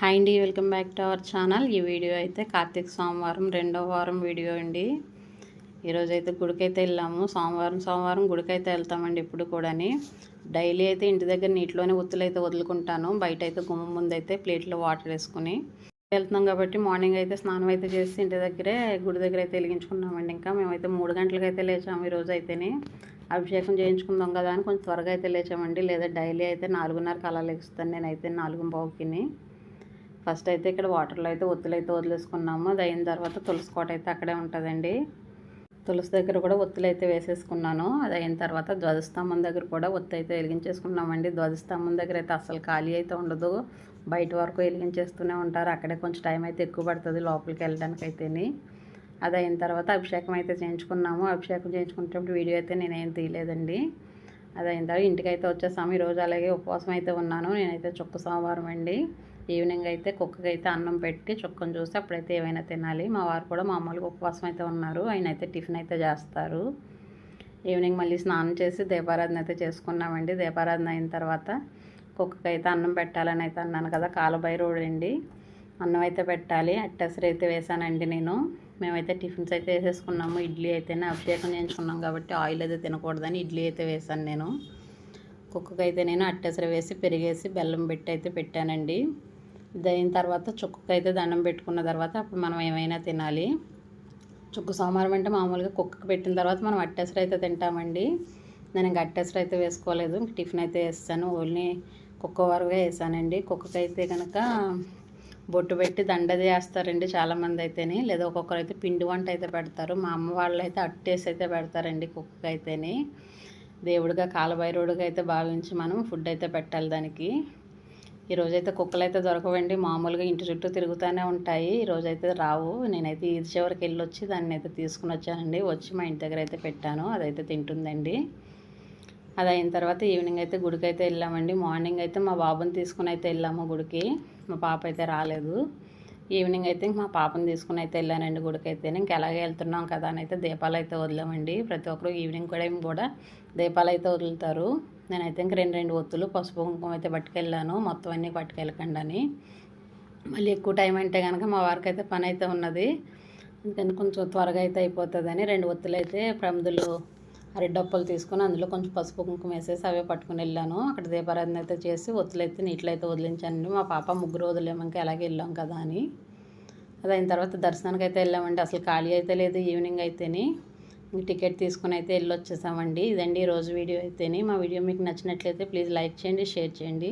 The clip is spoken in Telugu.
హాయ్ అండి welcome back to our channel ఈ వీడియో అయితే కార్తీక సోమవారం రెండవ వారం వీడియో అండి. ఈరోజు అయితే గుడికైతే వెళ్ళాము. సోమవారం సోమవారం గుడికైతే వెళ్తామండి ఇప్పుడు కూడాని. డైలీ అయితే ఇంటి దగ్గర నీటిలోనే ఒత్తులు అయితే వదులుకుంటాను. బయట అయితే గుమ్మం ముందు అయితే ప్లేట్లో వాటర్ వేసుకుని వెళ్తున్నాం కాబట్టి మార్నింగ్ అయితే స్నానం అయితే చేసి ఇంటి దగ్గరే గుడి దగ్గర అయితే వెలిగించుకున్నామండి ఇంకా. మేమైతే మూడు గంటలకు అయితే లేచాము ఈరోజు అయితేనే. అభిషేకం చేయించుకుందాం కదా అని కొంచెం త్వరగా అయితే లేచామండి. లేదా డైలీ అయితే నాలుగున్నరకు అలా లేస్తాను. నేనైతే నాలుగు బావుకిని ఫస్ట్ అయితే ఇక్కడ వాటర్లో అయితే ఒత్తులు అయితే వదిలేసుకున్నాము. అది అయిన తర్వాత తులసి కోట అయితే అక్కడే ఉంటుందండి. తులసి దగ్గర కూడా ఒత్తులు అయితే వేసేసుకున్నాను. అది అయిన తర్వాత ధ్వజస్తంభం దగ్గర కూడా ఒత్తి అయితే వెలిగించేసుకున్నామండి. ధ్వజస్తంభం దగ్గర అయితే అసలు ఖాళీ అయితే ఉండదు. బయట వరకు వెలిగించేస్తూనే ఉంటారు. అక్కడే కొంచెం టైం అయితే ఎక్కువ పడుతుంది లోపలికి వెళ్ళడానికి అయితేని అది అయిన తర్వాత అభిషేకం అయితే చేయించుకున్నాము. అభిషేకం చేయించుకునేటప్పుడు వీడియో అయితే నేనేం తీయలేదండి. అది అయిన తర్వాత ఇంటికి అయితే వచ్చేసాము. ఈరోజు అలాగే ఉపవాసం అయితే ఉన్నాను. నేనైతే చుక్క సోమవారం అండి. ఈవినింగ్ అయితే కుక్కకి అయితే అన్నం పెట్టి చుక్కను చూసి అప్పుడైతే ఏమైనా తినాలి. మా వారు కూడా మామూలుగా ఉపవాసం అయితే ఉన్నారు. ఆయన అయితే టిఫిన్ అయితే చేస్తారు. ఈవినింగ్ మళ్ళీ స్నానం చేసి దీపారాధన అయితే చేసుకున్నామండి. దీపారాధన అయిన తర్వాత కుక్కకి అయితే అన్నం పెట్టాలని అయితే అన్నాను కదా కాలబైరోడు అండి అన్నం అయితే పెట్టాలి. అట్టసరి అయితే వేసానండి నేను. మేమైతే టిఫిన్స్ అయితే వేసేసుకున్నాము. ఇడ్లీ అయితేనే అభిషేకం చేయించుకున్నాం కాబట్టి ఆయిల్ అయితే తినకూడదని ఇడ్లీ అయితే వేసాను నేను. కుక్కకి అయితే నేను అట్టసరి వేసి పెరిగేసి బెల్లం పెట్టి అయితే పెట్టానండి. ఇది అయిన తర్వాత చుక్కకు అయితే దండం పెట్టుకున్న తర్వాత అప్పుడు మనం ఏమైనా తినాలి. చుక్కు సోమవారం అంటే మామూలుగా కుక్కకు పెట్టిన తర్వాత మనం అట్టెసరు అయితే తింటామండి. నేను ఇంకా అట్టెసరు అయితే వేసుకోలేదు టిఫిన్ అయితే వేస్తాను. ఓన్లీ కుక్క వరగా వేసానండి. కుక్కకైతే అయితే కనుక బొట్టు పెట్టి దండది వేస్తారండి చాలామంది అయితేనే. లేదా ఒక్కొక్కరు అయితే పిండి వంట అయితే పెడతారు. మా అమ్మ వాళ్ళు అయితే అట్టేసి అయితే పెడతారండి కుక్కకైతేని. అయితేనే దేవుడిగా కాలభైరవుడిగా అయితే భావించి మనం ఫుడ్ అయితే పెట్టాలి దానికి. ఈరోజైతే కుక్కలు అయితే దొరకవండి. మామూలుగా ఇంటి చుట్టూ తిరుగుతూనే ఉంటాయి. ఈరోజైతే రావు. నేనైతే ఈది చివరికి వెళ్ళి వచ్చి దాన్ని అయితే తీసుకుని వచ్చానండి. వచ్చి మా ఇంటి దగ్గర అయితే పెట్టాను. అదైతే తింటుందండి. అది అయిన తర్వాత ఈవినింగ్ అయితే గుడికి అయితే వెళ్ళామండి మార్నింగ్ అయితే మా బాబుని తీసుకుని అయితే వెళ్ళాము గుడికి. మా పాప అయితే రాలేదు. ఈవినింగ్ అయితే మా పాపను తీసుకుని అయితే వెళ్ళానండి గుడికైతే ఇంక ఎలాగే వెళ్తున్నాం కదా అని అయితే దీపాలు అయితే వదిలామండి. ప్రతి ఒక్కరు ఈవినింగ్ కూడా కూడా దీపాలు అయితే వదులుతారు. నేనైతే ఇంక రెండు రెండు ఒత్తులు పసుపు కుంకుమ అయితే పట్టుకెళ్ళాను. మొత్తం అన్నీ పట్టుకెళ్ళకండి అని. మళ్ళీ ఎక్కువ టైం అంటే కనుక మా వారికి అయితే పని అయితే ఉన్నది. అందుకని కొంచెం త్వరగా అయితే అయిపోతుందని రెండు ఒత్తులు అయితే ప్రమిదులు అరిడప్పలు తీసుకొని అందులో కొంచెం పసుపు కుంకుమ వేసేసి అవే పట్టుకుని వెళ్ళాను. అక్కడ దీపారాధన అయితే చేసి ఒత్తులు అయితే నీటిలో అయితే వదిలించానండి. మా పాప ముగ్గురు వదిలేమంక ఎలాగే వెళ్ళాం కదా అని. అది అయిన తర్వాత దర్శనానికి అయితే వెళ్ళామండి. అసలు ఖాళీ అయితే లేదు ఈవినింగ్ అయితేని. టికెట్ తీసుకుని అయితే వెళ్ళి వచ్చేసామండి ఇదండి ఈరోజు వీడియో అయితేని. మా వీడియో మీకు నచ్చినట్లయితే ప్లీజ్ లైక్ చేయండి షేర్ చేయండి.